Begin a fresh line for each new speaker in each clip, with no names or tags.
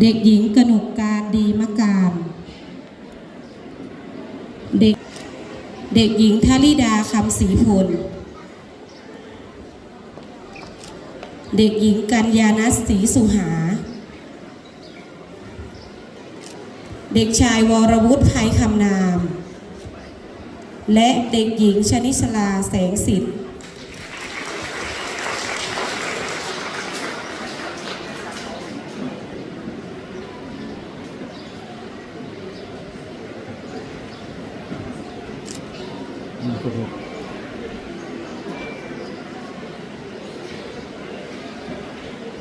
เด็กหญิงกนกการดีมการ เด็กเด็กหญิงทาริดาคำศรีพล เด็กหญิงกัญญานัสศรีสุหา เด็กชายวรวุฒิภัยคำนาม และเด็กหญิงชนิชลาแสงสิทธิ์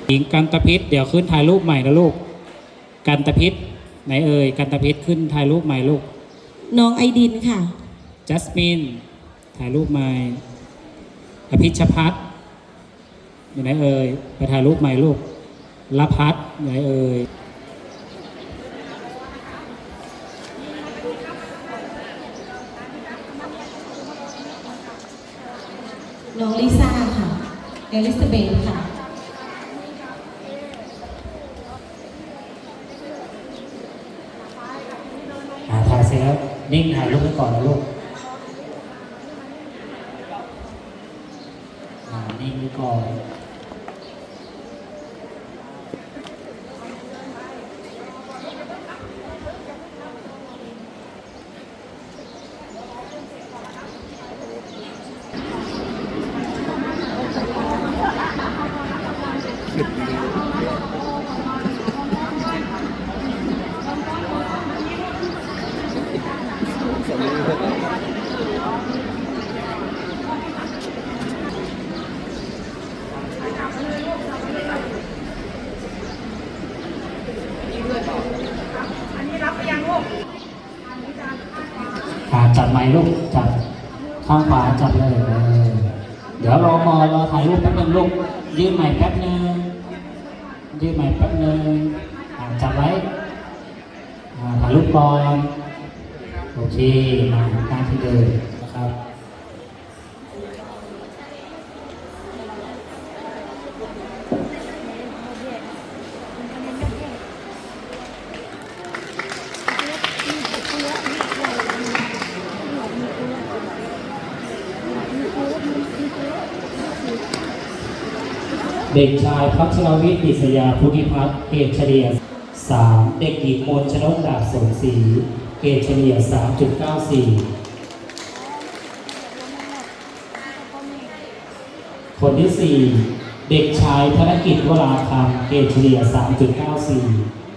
หญิงกันตพิษเดี๋ยวขึ้นถ่ายรูปใหม่นะลูก กันตพิษไหนเอ่ยกันตพิษขึ้นถ่ายรูปใหม่ลูก
น้องไอดินค่ะ
จัสมินถ่ายรูปใหม่อภิชพัฒน์อยู่ไหนเอ่ยไปถ่ายรูปใหม่ลูกละพัฒน์อยู่ไหนเอ่ย
น้องลิซ่าค่ะ เอลิซาเบธค่ะ
อาถ่ายเสร็จแล้วนิ่งถ่ายรูปไว้ก่อนนะลูกอ่านิ่งไว้ก่อน ขาจับไม้ลูกจับข้างขวาจับเลยเดี๋ยวรอมอรอถ่ายรูปแป๊บนึงลูกยืนใหม่แป๊บนึงยืนใหม่แป๊บนึงอ่าจับไว้ถ่ายรูปก่อนโอเคมาตาที่เดิมนะครับ เด็กชายพัชรวิทย์ดิษยาพุทธิพัฒน์เกรดเฉลี่ย3 เด็กหญิงมนชนกดาบสมศรีเกรดเฉลี่ย 3.94 คนที่ 4 เด็กชายธนกิจวราคำเกรดเฉลี่ย 3.94